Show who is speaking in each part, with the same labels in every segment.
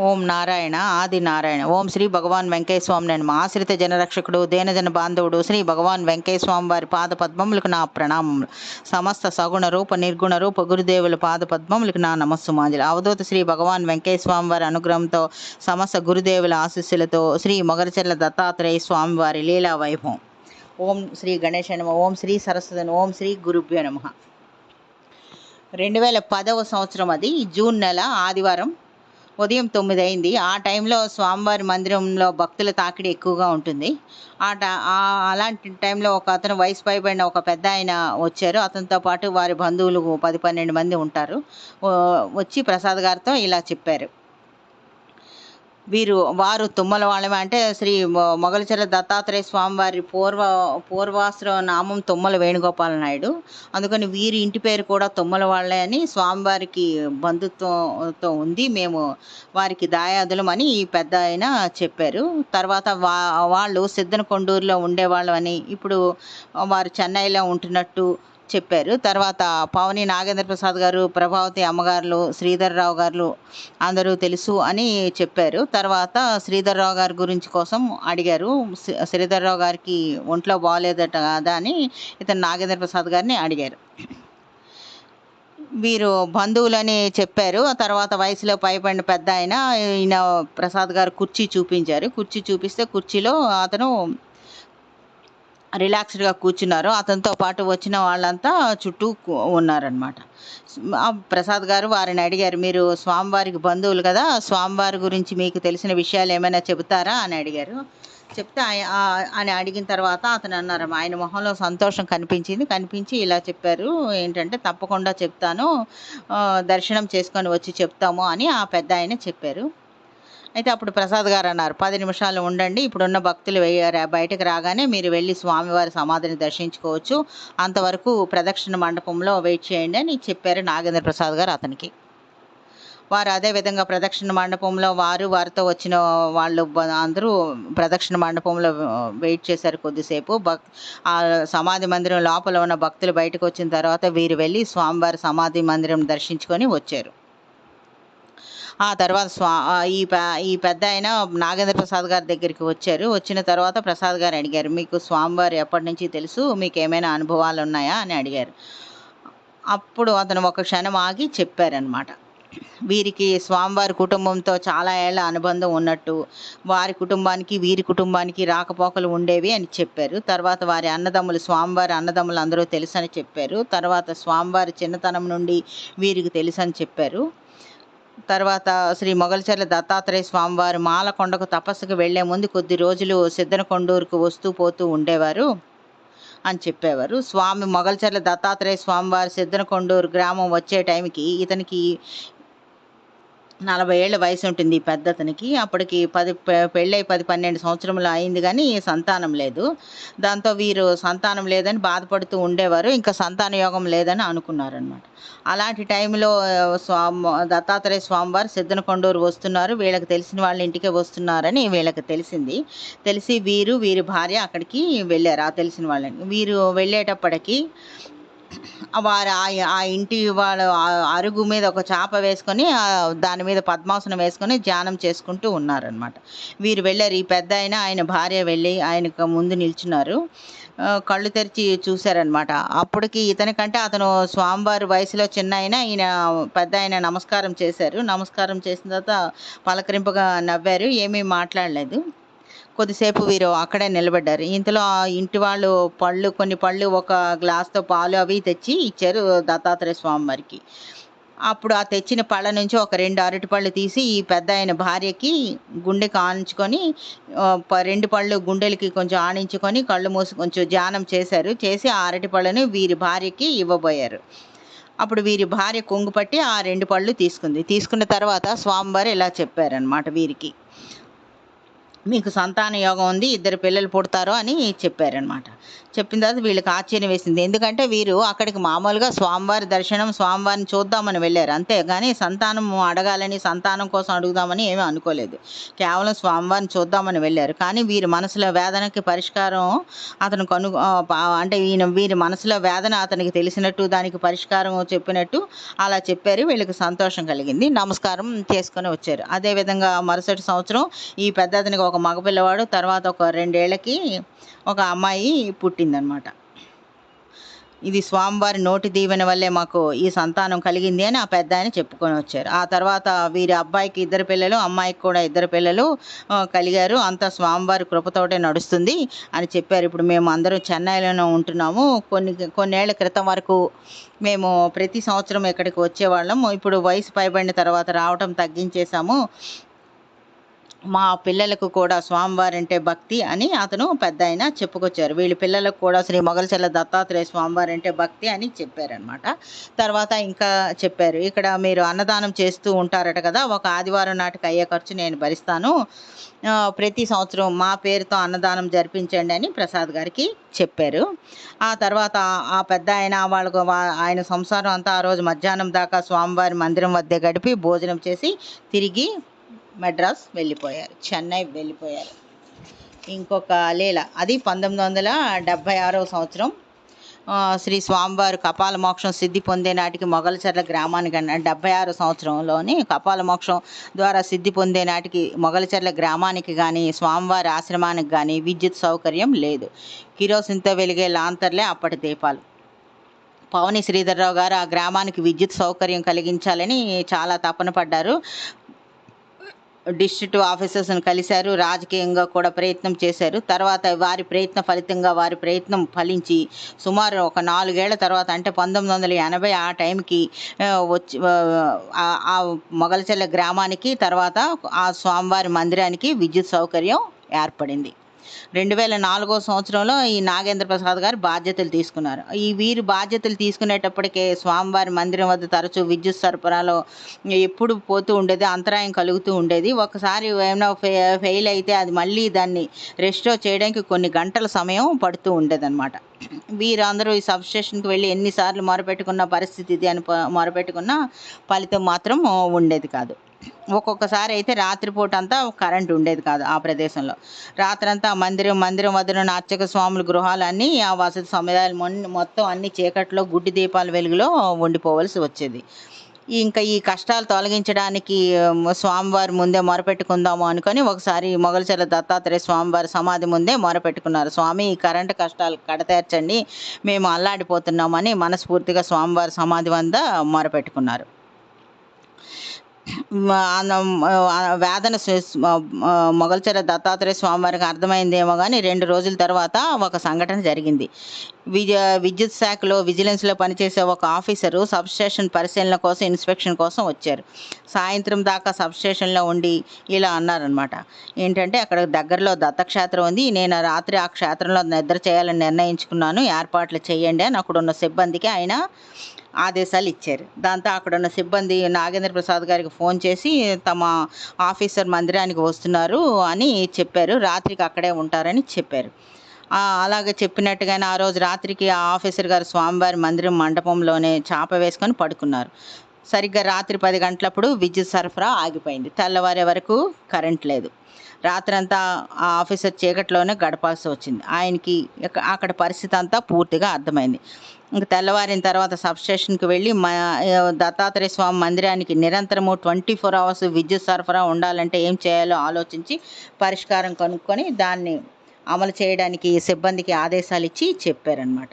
Speaker 1: ఓం నారాయణ ఆది నారాయణ. ఓం శ్రీ భగవాన్ వెంకటేశ్వామి నేను మా ఆశ్రిత జనరక్షకుడు దేనజన బాంధవుడు శ్రీ భగవాన్ వెంకటేశ్వామి వారి పాద పద్మములకు నా ప్రణామములు. సమస్త సగుణ రూప నిర్గుణ రూప గురుదేవుల పాద పద్మములకు నా నమస్సుమాంజలి అవధూత శ్రీ భగవాన్ వెంకటేశ్వామి వారి అనుగ్రహంతో సమస్త గురుదేవుల ఆశీస్సులతో శ్రీ మొగరచెల్ల దత్తాత్రేయ స్వామి వారి లీలా వైభవం. ఓం శ్రీ గణేశ నమ. ఓం శ్రీ సరస్వతి ఓం శ్రీ గురుభ్యో నమ. రెండు వేల పదవ సంవత్సరం అది. జూన్ నెల ఆదివారం ఉదయం తొమ్మిది అయింది. ఆ టైంలో స్వామివారి మందిరంలో భక్తుల తాకిడి ఎక్కువగా ఉంటుంది. ఆ అలాంటి టైంలో ఒక అతను వయసు పైబడిన ఒక పెద్ద ఆయన వచ్చారు. అతనితో పాటు వారి బంధువులు పది పన్నెండు మంది ఉంటారు. వచ్చి ప్రసాద్ గారితో ఇలా చెప్పారు. వీరు వారు తుమ్మల వాళ్ళమే. అంటే శ్రీ మొ- మొగలచెర దత్తాత్రేయ స్వామివారి పూర్వ పూర్వాశ్ర నామం తుమ్మల వేణుగోపాల నాయుడు. అందుకని వీరి ఇంటి పేరు కూడా తుమ్మల వాళ్ళే అని స్వామివారికి బంధుత్వంతో ఉంది. మేము వారికి దాయాదులం అని ఈ పెద్ద ఆయన చెప్పారు. తర్వాత వా వాళ్ళు సిద్ధన కొండూరులో ఉండేవాళ్ళు అని ఇప్పుడు వారు చెన్నైలో ఉంటున్నట్టు చెప్పారు. తర్వాత పవని నాగేంద్ర ప్రసాద్ గారు ప్రభావతి అమ్మగారులు శ్రీధర్రావు గారు అందరూ తెలుసు అని చెప్పారు. తర్వాత శ్రీధర్రావు గారి గురించి కోసం అడిగారు. శ్రీ- శ్రీధర్రావు గారికి ఒంట్లో బాగాలేదట కదా అని ఇతను నాగేంద్ర ప్రసాద్ గారిని అడిగారు. వీరు బంధువులని చెప్పారు. ఆ తర్వాత వయసులో పైబడిన పెద్ద ఆయన ఈయన ప్రసాద్ గారు కుర్చీ చూపించారు. కుర్చీ చూపిస్తే కుర్చీలో అతను రిలాక్స్డ్గా కూర్చున్నారు. అతనితో పాటు వచ్చిన వాళ్ళంతా చుట్టూ ఉన్నారనమాట ప్రసాద్ గారు వారిని అడిగారు మీరు స్వామివారికి బంధువులు కదా స్వామివారి గురించి మీకు తెలిసిన విషయాలు ఏమైనా చెబుతారా? అని అడిగారు. చెప్తే అని అడిగిన తర్వాత అతను అన్నారు ఆయన మొహంలో సంతోషం కనిపించింది కనిపించి ఇలా చెప్పారు. ఏంటంటే తప్పకుండా చెప్తాను దర్శనం చేసుకొని వచ్చి చెప్తాము అని ఆ పెద్ద ఆయన చెప్పారు. అయితే అప్పుడు ప్రసాద్ గారు అన్నారు పది నిమిషాలు ఉండండి ఇప్పుడున్న భక్తులు వెయ్యారు బయటకు రాగానే మీరు వెళ్ళి స్వామివారి సమాధిని దర్శించుకోవచ్చు. అంతవరకు ప్రదక్షిణ మండపంలో వెయిట్ చేయండి అని చెప్పారు నాగేంద్ర ప్రసాద్ గారు అతనికి. వారు అదే విధంగా ప్రదక్షిణ మండపంలో వారు వారితో వచ్చిన వాళ్ళు అందరూ ప్రదక్షిణ మండపంలో వెయిట్ చేశారు కొద్దిసేపు. భక్ ఆ సమాధి మందిరం లోపల ఉన్న భక్తులు బయటకు వచ్చిన తర్వాత వీరు వెళ్ళి స్వామివారి సమాధి మందిరం దర్శించుకొని వచ్చారు. ఆ తర్వాత స్వా ఈ ఈ పెద్ద ఆయన నాగేంద్ర ప్రసాద్ గారి దగ్గరికి వచ్చారు. వచ్చిన తర్వాత ప్రసాద్ గారు అడిగారు మీకు స్వామివారు ఎప్పటి నుంచి తెలుసు? మీకు ఏమైనా అనుభవాలు ఉన్నాయా? అని అడిగారు. అప్పుడు అతను ఒక క్షణం ఆగి చెప్పారనమాట వీరికి స్వామివారి కుటుంబంతో చాలా ఏళ్ళ అనుబంధం ఉన్నట్టు వారి కుటుంబానికి వీరి కుటుంబానికి రాకపోకలు ఉండేవి అని చెప్పారు. తర్వాత వారి అన్నదమ్ములు స్వామివారి అన్నదమ్ములు అందరూ తెలుసని చెప్పారు. తర్వాత స్వామివారి చిన్నతనం నుండి వీరికి తెలుసని చెప్పారు. తర్వాత శ్రీ మొగల్చర్ల దత్తాత్రేయ స్వామివారు మాలకొండకు తపస్సుకు వెళ్ళే ముందు కొద్ది రోజులు సిద్ధన కొండూరుకు వస్తూ పోతూ ఉండేవారు అని చెప్పేవారు. స్వామి మొగల్చర్ల దత్తాత్రేయ స్వామివారి సిద్ధన కొండూరు గ్రామం వచ్చే టైంకి ఇతనికి నలభై ఏళ్ళ వయసు ఉంటుంది ఈ పెద్ద అతనికి అప్పటికి పది పె- పెళ్ళై పది పన్నెండు సంవత్సరములు అయింది కానీ సంతానం లేదు. దాంతో వీరు సంతానం లేదని బాధపడుతూ ఉండేవారు. ఇంకా సంతాన యోగం లేదని అనుకున్నారనమాట అలాంటి టైంలో స్వామి దత్తాత్రేయ స్వామివారు సిద్ధన కొండూరు వస్తున్నారు. వీళ్ళకి తెలిసిన వాళ్ళ ఇంటికే వస్తున్నారని వీళ్ళకి తెలిసింది. తెలిసి వీరు వీరి భార్య అక్కడికి వెళ్ళారు. ఆ తెలిసిన వాళ్ళని. వీరు వెళ్ళేటప్పటికి వారు ఆ ఆ ఇంటి వాళ్ళ అరుగు మీద ఒక చాప వేసుకొని దాని మీద పద్మాసనం వేసుకొని ధ్యానం చేసుకుంటూ ఉన్నారనమాట వీరు వెళ్ళారు. ఈ పెద్ద ఆయన ఆయన భార్య వెళ్ళి ఆయనకు ముందు నిల్చున్నారు. కళ్ళు తెరిచి చూశారనమాట అప్పటికి ఇతనికంటే అతను స్వామివారి వయసులో చిన్న ఆయన ఈయన పెద్ద ఆయన నమస్కారం చేశారు. నమస్కారం చేసిన తర్వాత పలకరింపుగా నవ్వారు. ఏమీ మాట్లాడలేదు. కొద్దిసేపు వీరు అక్కడే నిలబడ్డారు. ఇంతలో ఆ ఇంటి వాళ్ళు పళ్ళు కొన్ని పళ్ళు ఒక గ్లాస్తో పాలు అవి తెచ్చి ఇచ్చారు దత్తాత్రేయ స్వామి వారికి. అప్పుడు ఆ తెచ్చిన పళ్ళ నుంచి ఒక రెండు అరటి పళ్ళు తీసి ఈ పెద్ద ఆయన భార్యకి గుండెకి ఆనించుకొని రెండు పళ్ళు గుండెలకి కొంచెం ఆణించుకొని కళ్ళు మూసి కొంచెం ధ్యానం చేశారు. చేసి ఆ అరటి పళ్ళను వీరి భార్యకి ఇవ్వబోయారు. అప్పుడు వీరి భార్య కొంగు పట్టి ఆ రెండు పళ్ళు తీసుకుంది. తీసుకున్న తర్వాత స్వామివారు ఇలా చెప్పారనమాట వీరికి. మీకు సంతాన యోగం ఉంది ఇద్దరు పిల్లలు పుడతారు అని చెప్పారనమాట చెప్పిన తర్వాత వీళ్ళకి ఆశ్చర్యం వేసింది. ఎందుకంటే వీరు అక్కడికి మామూలుగా స్వామివారి దర్శనం స్వామివారిని చూద్దామని వెళ్ళారు. అంతే కానీ సంతానం అడగాలని సంతానం కోసం అడుగుదామని ఏమీ అనుకోలేదు. కేవలం స్వామివారిని చూద్దామని వెళ్ళారు. కానీ వీరి మనసులో వేదనకి పరిష్కారం అతను కను పా- అంటే ఈయన వీరి మనసులో వేదన అతనికి తెలిసినట్టు దానికి పరిష్కారం చెప్పినట్టు అలా చెప్పారు. వీళ్ళకి సంతోషం కలిగింది. నమస్కారం చేసుకొని వచ్చారు. అదేవిధంగా మరుసటి సంవత్సరం ఈ పెద్ద అతనికి ఒక ఒక మగపిల్లవాడు తర్వాత ఒక రెండేళ్ళకి ఒక అమ్మాయి పుట్టిందనమాట. ఇది స్వామివారి నోటి దీవెన వల్లే మాకు ఈ సంతానం కలిగింది అని ఆ పెద్ద ఆయన చెప్పుకొని వచ్చారు. ఆ తర్వాత వీరి అబ్బాయికి ఇద్దరు పిల్లలు అమ్మాయికి కూడా ఇద్దరు పిల్లలు కలిగారు. అంతా స్వామివారి కృపతోటే నడుస్తుంది అని చెప్పారు. ఇప్పుడు మేము అందరం చెన్నైలోనే ఉంటున్నాము. కొన్ని కొన్నేళ్ళ క్రితం వరకు మేము ప్రతి సంవత్సరం ఇక్కడికి వచ్చేవాళ్ళం. ఇప్పుడు వయసు పైబడిన తర్వాత రావటం తగ్గించేశాము. మా పిల్లలకు కూడా స్వామివారి అంటే భక్తి అని అతను పెద్ద ఆయన చెప్పుకొచ్చారు. వీళ్ళ పిల్లలకు కూడా శ్రీ మొగల్చెల్ల దత్తాత్రేయ స్వామివారి అంటే భక్తి అని చెప్పారనమాట తర్వాత ఇంకా చెప్పారు ఇక్కడ మీరు అన్నదానం చేస్తూ ఉంటారట కదా ఒక ఆదివారం నాటికి అయ్యే ఖర్చు నేను భరిస్తాను. ప్రతి సంవత్సరం మా పేరుతో అన్నదానం జరిపించండి అని ప్రసాద్ గారికి చెప్పారు. ఆ తర్వాత ఆ పెద్ద ఆయన వాళ్ళకు ఆయన సంసారం అంతా ఆ రోజు మధ్యాహ్నం దాకా స్వామివారి మందిరం వద్ద గడిపి భోజనం చేసి తిరిగి మద్రాస్ వెళ్ళిపోయారు చెన్నై వెళ్ళిపోయారు. ఇంకొక లీల అది పంతొమ్మిది వందల డెబ్భై ఆరవ సంవత్సరం. శ్రీ స్వామివారు కపాల మోక్షం సిద్ధి పొందే నాటికి మొగలచర్ల గ్రామానికి అన్న డెబ్బై ఆరు సంవత్సరంలోని కపాల మోక్షం ద్వారా సిద్ధి పొందే నాటికి మొగలచర్ల గ్రామానికి కానీ స్వామివారి ఆశ్రమానికి కానీ విద్యుత్ సౌకర్యం లేదు. కిరోసిన్తో వెలిగే లాంతర్లే అప్పటి దీపాలు. పవని శ్రీధర్రావు గారు ఆ గ్రామానికి విద్యుత్ సౌకర్యం కలిగించాలని చాలా తపన పడ్డారు. డిస్ట్రిక్ట్ ఆఫీసర్స్ని కలిశారు. రాజకీయంగా కూడా ప్రయత్నం చేశారు. తర్వాత వారి ప్రయత్న ఫలితంగా వారి ప్రయత్నం ఫలించి సుమారు ఒక నాలుగేళ్ళ తర్వాత అంటే పంతొమ్మిది వందల ఎనభై ఆ టైంకి వచ్చి ఆ మొగలచెల్ల గ్రామానికి తర్వాత ఆ స్వామివారి మందిరానికి విద్యుత్ సౌకర్యం ఏర్పడింది. రెండు వేల నాలుగో సంవత్సరంలో ఈ నాగేంద్ర ప్రసాద్ గారు బాధ్యతలు తీసుకున్నారు. ఈ వీరు బాధ్యతలు తీసుకునేటప్పటికే స్వామివారి మందిరం వద్ద తరచూ విద్యుత్ సరఫరాలో ఎప్పుడు పోతూ ఉండేది అంతరాయం కలుగుతూ ఉండేది. ఒకసారి ఏమైనా ఫె ఫెయిల్ అయితే అది మళ్ళీ దాన్ని రెస్టోర్ చేయడానికి కొన్ని గంటల సమయం పడుతూ ఉండేదన్నమాట. వీరందరూ ఈ సబ్ స్టేషన్కి వెళ్ళి ఎన్నిసార్లు మొరపెట్టుకున్న పరిస్థితి ఇది అని మొరపెట్టుకున్న ఫలితం మాత్రం ఉండేది కాదు. ఒక్కొక్కసారి అయితే రాత్రిపూట అంతా కరెంట్ ఉండేది కాదు ఆ ప్రదేశంలో. రాత్రంతా మందిరం మందిరం వద్దనున్న అర్చక స్వాముల గృహాలు అన్నీ ఆ వసతి సముదాయాలు మొత్తం అన్ని చీకట్లో గుడ్డి దీపాల వెలుగులో ఉండిపోవలసి వచ్చేది. ఇంకా ఈ కష్టాలు తొలగించడానికి స్వామివారి ముందే మొరపెట్టుకుందాము అనుకొని ఒకసారి మొగలచెల్ల దత్తాత్రేయ స్వామివారి సమాధి ముందే మొరపెట్టుకున్నారు. స్వామి ఈ కరెంటు కష్టాలు కడతేర్చండి మేము అల్లాడిపోతున్నామని మనస్ఫూర్తిగా స్వామివారి సమాధి వద్ద మొరపెట్టుకున్నారు. వేదన శ్రీ- మొగల్చెర దత్తాత్రేయ స్వామివారికి అర్థమైందేమో కానీ రెండు రోజుల తర్వాత ఒక సంఘటన జరిగింది. విద్య విద్యుత్ శాఖలో విజిలెన్స్లో పనిచేసే ఒక ఆఫీసరు సబ్స్టేషన్ పరిశీలన కోసం ఇన్స్పెక్షన్ కోసం వచ్చారు. సాయంత్రం దాకా సబ్స్టేషన్లో ఉండి ఇలా అన్నారనమాట ఏంటంటే అక్కడ దగ్గరలో దత్తక్షేత్రం ఉంది. నేను రాత్రి ఆ క్షేత్రంలో నిద్ర చేయాలని నిర్ణయించుకున్నాను. ఏర్పాట్లు చేయండి అని అక్కడ ఉన్న సిబ్బందికి ఆయన ఆదేశాలు ఇచ్చారు. దాంతో అక్కడ ఉన్న సిబ్బంది నాగేంద్ర ప్రసాద్ గారికి ఫోన్ చేసి తమ ఆఫీసర్ మందిరానికి వస్తున్నారు అని చెప్పారు. రాత్రికి అక్కడే ఉంటారని చెప్పారు. అలాగే చెప్పినట్టుగానే ఆ రోజు రాత్రికి ఆ ఆఫీసర్ గారు స్వామివారి మందిరం మండపంలోనే చాప వేసుకొని పడుకున్నారు. సరిగ్గా రాత్రి పది గంటలప్పుడు విద్యుత్ సరఫరా ఆగిపోయింది. తెల్లవారే వరకు కరెంట్ లేదు. రాత్రంతా ఆ ఆఫీసర్ చీకట్లోనే గడపాల్సి వచ్చింది. ఆయనకి అక్కడ పరిస్థితి అంతా పూర్తిగా అర్థమైంది. ఇంక తెల్లవారిన తర్వాత సబ్స్టేషన్కి వెళ్ళి మా దత్తాత్రేయ స్వామి మందిరానికి నిరంతరము ట్వంటీ ఫోర్ అవర్స్ విద్యుత్ సరఫరా ఉండాలంటే ఏం చేయాలో ఆలోచించి పరిష్కారం కనుక్కొని దాన్ని అమలు చేయడానికి సిబ్బందికి ఆదేశాలు ఇచ్చి చెప్పారనమాట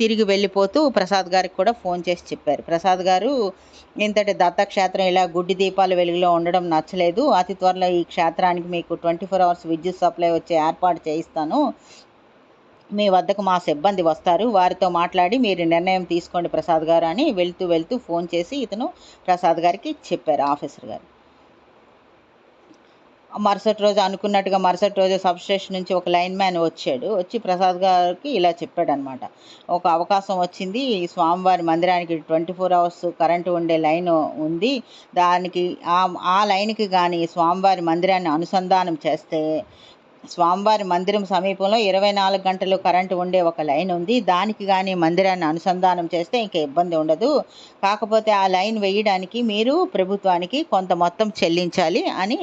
Speaker 1: తిరిగి వెళ్ళిపోతూ ప్రసాద్ గారికి కూడా ఫోన్ చేసి చెప్పారు. ప్రసాద్ గారు ఇంతటి దత్తక్షేత్రం ఇలా గుడ్డి దీపాల వెలుగులో ఉండడం నచ్చలేదు. అతి త్వరలో ఈ క్షేత్రానికి మీకు ట్వంటీ ఫోర్ అవర్స్ విద్యుత్ సప్లై వచ్చే ఏర్పాటు చేయిస్తాను. మీ వద్దకు మా సిబ్బంది వస్తారు. వారితో మాట్లాడి మీరు నిర్ణయం తీసుకోండి ప్రసాద్ గారు అని వెళ్తూ వెళ్తూ ఫోన్ చేసి ఇతను ప్రసాద్ గారికి చెప్పారు ఆఫీసర్ గారు. మరుసటి రోజు అనుకున్నట్టుగా మరుసటి రోజు సబ్స్టేషన్ నుంచి ఒక లైన్ మ్యాన్ వచ్చాడు. వచ్చి ప్రసాద్ గారికి ఇలా చెప్పాడనమాట ఒక అవకాశం వచ్చింది. స్వామివారి మందిరానికి ట్వంటీ ఫోర్ అవర్స్ కరెంటు ఉండే లైన్ ఉంది. దానికి ఆ ఆ లైన్కి కానీ స్వామివారి మందిరాన్ని అనుసంధానం చేస్తే స్వామివారి మందిరం సమీపంలో ఇరవై నాలుగు గంటలు కరెంటు ఉండే ఒక లైన్ ఉంది. దానికి కానీ మందిరాన్ని అనుసంధానం చేస్తే ఇంకా ఇబ్బంది ఉండదు. కాకపోతే ఆ లైన్ వేయడానికి మీరు ప్రభుత్వానికి కొంత మొత్తం చెల్లించాలి అని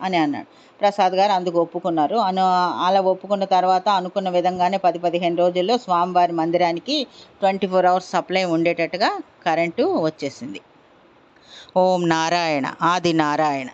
Speaker 1: అని అన్నాడు. ప్రసాద్ గారు అందుకు ఒప్పుకున్నారు. అను అలా ఒప్పుకున్న తర్వాత అనుకున్న విధంగానే పది పదిహేను రోజుల్లో స్వామివారి మందిరానికి ట్వంటీ ఫోర్ అవర్స్ సప్లై ఉండేటట్టుగా కరెంటు వచ్చేసింది. ఓం నారాయణ ఆది నారాయణ.